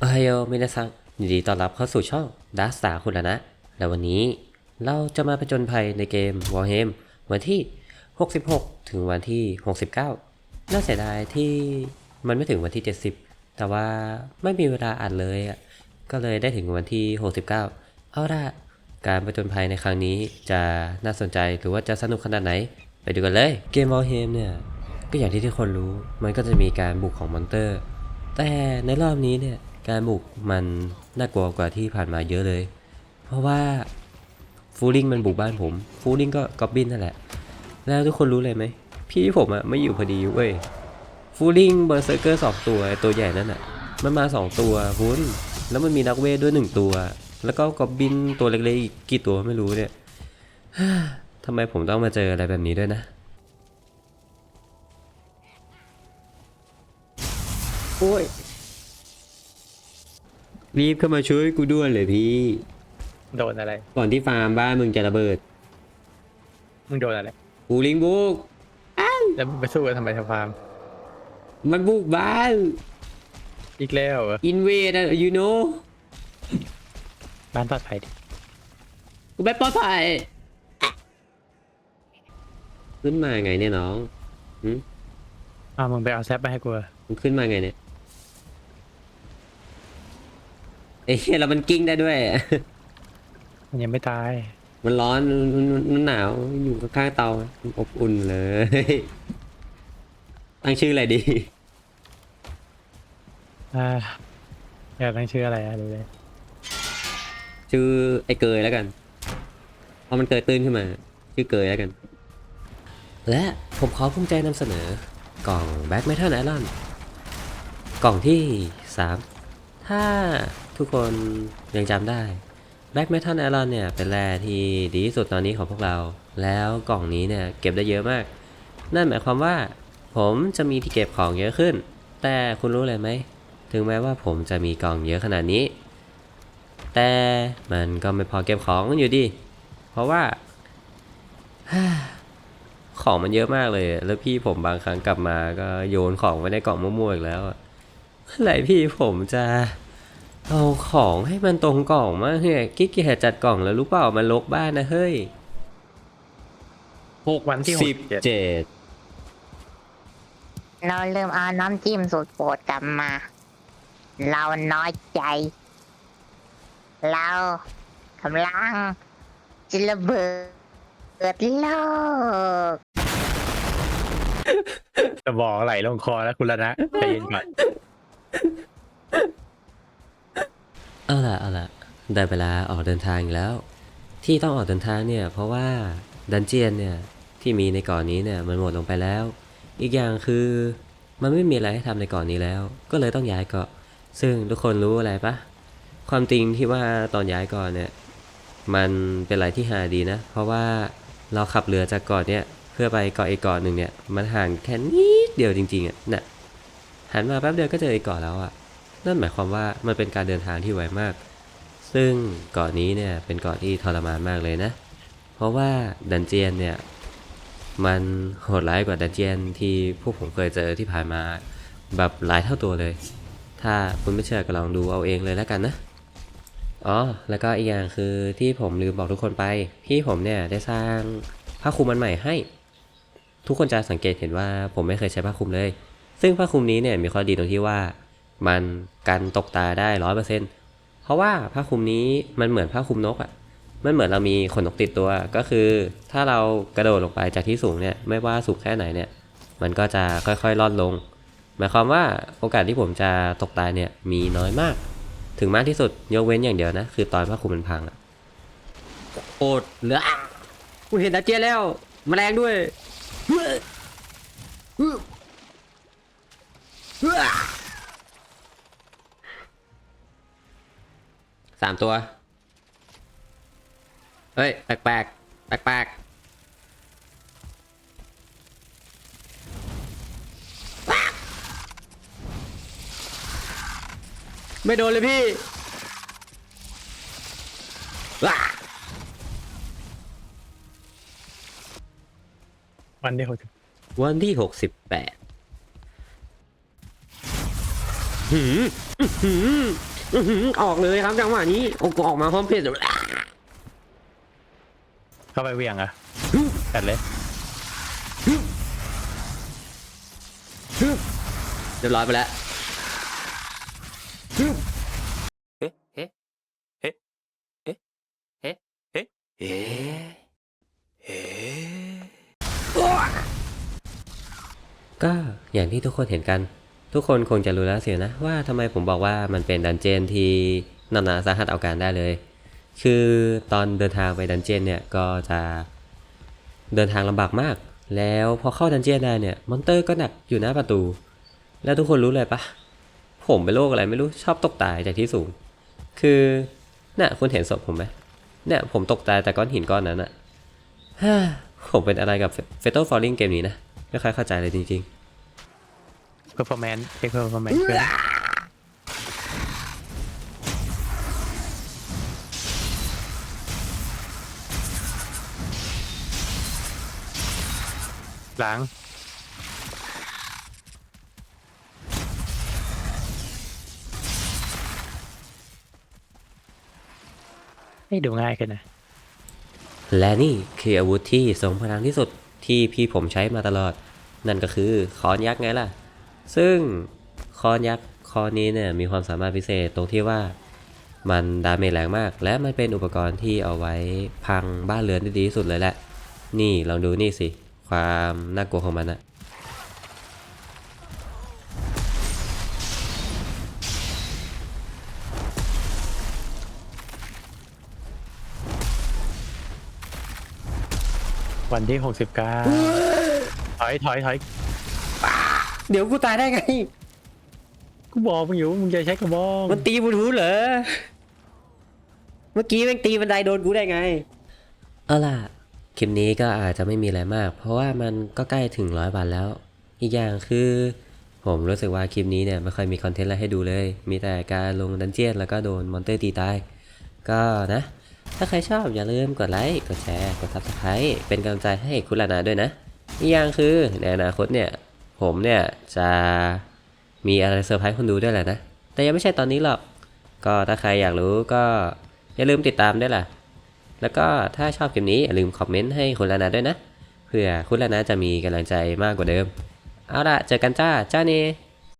โอไฮโอมินาซังยินดีต้อนรับเข้าสู่ช่องดาร์สตาคุณแล้วนะ และวันนี้เราจะมาผจญภัยในเกม Warham วันที่ 66 ถึงวันที่ 69 น่าเสียดายที่มันไม่ถึงวันที่ 70 แต่ว่าไม่มีเวลาอัดเลยอะก็เลยได้ถึงวันที่ 69 เอาล่ะ การผจญภัยในครั้งนี้จะน่าสนใจหรือว่าจะสนุกขนาดไหน ไปดูกันเลย เกม Warham เนี่ย ก็อย่างที่ทุกคนรู้ มันก็จะมีการบุกของมอนเตอร์ แต่ในรอบนี้เนี่ย การบุกมันน่ากลัวกว่าที่ผ่านมาเยอะเลย เพราะว่าฟูลิงมันบุกบ้านผมฟูลิงก็กอบบินนั่นแหละ แล้วทุกคนรู้เลยไหม พี่ผมอะไม่อยู่พอดีเว้ยฟูลิงเบอร์เซอร์เกอร์สองตัวตัวใหญ่นั่นอะมันมาสองตัวคุณแล้วมันมีนักเวทด้วยหนึ่งตัว แล้วก็กอบบินตัวเล็กๆอีกกี่ตัวไม่รู้เนี่ยทำไมผมต้องมาเจออะไรแบบนี้ด้วยนะโอ้ย รีบเข้ามาช่วยกูด้วยเลยพี่ โดนอะไร ก่อนที่ฟาร์มบ้านมึงจะระเบิดมึงโดนอะไร กูลิงบุก แล้วมึงไปสู้กันทำไมทำฟาร์ม มันบุกบ้าน อีกแล้วเหรออินเวดอะยูโนบ้านปลอดภัยดิกูไม่ปลอดภัยขึ้นมาไงเนี่ยน้องหึอ้าวมึงไปเอาแซปมาให้กูเหรอมึงขึ้นมาไงเนี่ย เอ้ยแล้วมันกิ้งได้ด้วย มันยังไม่ตาย มันร้อนมันมันมันหนาวอยู่ข้างๆเตามันอบอุ่นเลย ตั้งชื่ออะไรดี อ่าอยากตั้งชื่ออะไรอะดูเลยชื่อไอ้เกยแล้วกันพอมันเกยตื้นขึ้นมา ชื่อเกยแล้วกัน และผมขอภูมิใจนำเสนอกล่อง Black Metal Iron กล่องที่3ถ้า ทุกคนยังจำได้ Black Metal Iron เนี่ยเป็นแร่ที่ดีที่สุดตอนนี้ของพวกเรา แล้วกล่องนี้เนี่ยเก็บได้เยอะมาก นั่นหมายความว่า ผมจะมีที่เก็บของเยอะขึ้น แต่คุณรู้เลยไหม ถึงแม้ว่าผมจะมีกล่องเยอะขนาดนี้ แต่มันก็ไม่พอเก็บของอยู่ดี เพราะว่า ของมันเยอะมากเลย แล้วพี่ผมบางครั้งกลับมาก็โยนของไว้ในกล่องมั่วๆอีกแล้วอะเมื่อไหร่พี่ผมจะ เอาของให้มันตรงกล่องมากเนี่ยกิ๊กเกียจจัดกล่องแล้วรู้เปล่ามันลกบ้านนะเฮ้ยหกวันที่หสิกบเจ็ดเจ็ดเราลืมเอาน้ำจิ้มสูตรโปรดกลับมา เราน้อยใจ เรากำลังจะระเบิดโลก จะบอกไหลลงคอแล้วคุณละนะใจเย็นก่อน เอาละเอาละได้เวลาออกเดินทางอีกแล้ว ที่ต้องออกเดินทางเนี่ย เพราะว่าดันเจียนเนี่ยที่มีในเก่อนนี้เนี่ยมันหมดลงไปแล้ว อีกอย่างคือมันไม่มีอะไรให้ทำในเก่อนนี้แล้ว ก็เลยต้องย้ายเกาะ ซึ่งทุกคนรู้อะไรปะความจริงที่ว่าตอนย้ายเก่อนเนี่ยมันเป็นอะไรที่หาดีนะ เพราะว่าเราขับเรือจากเกาะเนี่ยเพื่อไปเกาะอีกเกาะหนึ่งเนี่ยมันห่างแค่นิดเดียวจริงๆอะน่ะหันมาแป๊บเดียวก็เจออีกเกาะแล้วอะ นั่นหมายความว่ามันเป็นการเดินทางที่ไวมาก ซึ่งเกาะนี้เนี่ยเป็นเกาะที่ทรมานมากเลยนะ เพราะว่าดันเจียนเนี่ยมันโหดร้ายกว่าดันเจียนที่พวกผมเคยเจอที่ผ่านมาแบบหลายเท่าตัวเลย ถ้าคุณไม่เชื่อก็ลองดูเอาเองเลยแล้วกันนะ อ๋อ แล้วก็อีกอย่างคือที่ผมลืมบอกทุกคนไป พี่ผมเนี่ยได้สร้างผ้าคลุมอันใหม่ให้ ทุกคนจะสังเกตเห็นว่าผมไม่เคยใช้ผ้าคลุมเลย ซึ่งผ้าคลุมนี้เนี่ยมีข้อดีตรงที่ว่า มันกันตกตาได้ร้อยเปอร์เซ็นเพราะว่าผ้าคลุมนี้มันเหมือนผ้าคลุมนกอะ่ะมันเหมือนเรามีขนนกติดตัว ก็คือ ถ้าเรากระโดดลงไปจากที่สูงเนี่ยไม่ว่าสูงแค่ไหนเนี่ยมันก็จะค่อยๆล่อนลง หมายความว่าโอกาสที่ผมจะตกตายเนี่ยมีน้อยมาก ถึงมากที่สุดยกเว้นอย่างเดียวนะ คือตอนผ้าคลุมมันพังอะโอดเหลือกูเห็นตาเจียแล้วแมลงด้วย สามตัว เฮ้ย แปลกแปลกแปลกแปลกไม่โดนเลยพี่ว้าวันที่หกวันที่หกสิบแปดหืมหือ ออกเลยครับจังหวะนี้โอ้โออกมาพร้อมเพชรเข้าไปเวียงอะกัดเลยเรียบร้อยไปแล้ว เอ๊ะเอ๊ะก็อย่างที่ทุกคนเห็นกัน ทุกคนคงจะรู้แล้วเสินะว่าทำไมผมบอกว่ามันเป็นดันเจียนที่หนาหนาสาหัสเอาการได้เลย คือตอนเดินทางไปดันเจียนเนี่ยก็จะเดินทางลำบากมาก แล้วพอเข้าดันเจียนได้เนี่ยมอนเตอร์ก็หนักอยู่หน้าประตู แล้วทุกคนรู้เลยปะผมเป็นโรคอะไรไม่รู้ชอบตกตายจากที่สูง คือเนี่ยคุณเห็นศพผมไหมเนี่ยผมตกตายแต่ก้อนหินก้อนนั้นอะฮ่าผมเป็นอะไรกับเฟโต้ฟอลลิงเกมนี้นะไม่ค่อยเข้าใจเลยจริง เพอร์ฟอร์แมนซ์เช็คเพอร์ฟอร์แมนซ์เพื่อนหลังให้ดูง่ายขึ้นนะๆและนี่คืออาวุธที่ทรงพลังที่สุดที่พี่ผมใช้มาตลอด นั่นก็คือคอนยักษ์ไงล่ะ ซึ่งคอนยักษ์คอนนี้เนี่ยมีความสามารถพิเศษตรงที่ว่ามันดาเมจแรงมาก และมันเป็นอุปกรณ์ที่เอาไว้พังบ้านเรือนได้ดีที่สุดเลยแหละ นี่ลองดูนี่สิ ความน่ากลัวของมันอะวันที่หกสิบเก้าถอย ถอย ถอย เดี๋ยวกูตายได้ไง กูบอกมึงอยู่มึงจะใช้กระบองมันตีบูทูธเหรอ เมื่อกี้แม่งตีบันไดโดนกูได้ไง เอาล่ะ คลิปนี้ก็อาจจะไม่มีอะไรมาก เพราะว่ามันก็ใกล้ถึงร้อยวันแล้ว อีกอย่างคือ ผมรู้สึกว่าคลิปนี้เนี่ยไม่ค่อยมีคอนเทนต์อะไรให้ดูเลย มีแต่การลงดันเจียนแล้วก็โดนมอนเตอร์ตีตาย ก็นะ ถ้าใครชอบอย่าลืมกดไลค์ กดแชร์ กดซับสไครต์เป็นกำลังใจให้คุณลานาด้วยนะ อีกอย่างคือในอนาคตเนี่ย ผมเนี่ยจะมีอะไรเซอร์ไพรส์คนดูด้วยแหละนะ แต่ยังไม่ใช่ตอนนี้หรอก ก็ถ้าใครอยากรู้ก็อย่าลืมติดตามด้วยล่ะ แล้วก็ถ้าชอบคลิปนี้อย่าลืมคอมเมนต์ให้คุณลานาด้วยนะ เพื่อคุณลานาจะมีกำลังใจมากกว่าเดิม เอาล่ะ เจอกันจ้า จ้าเน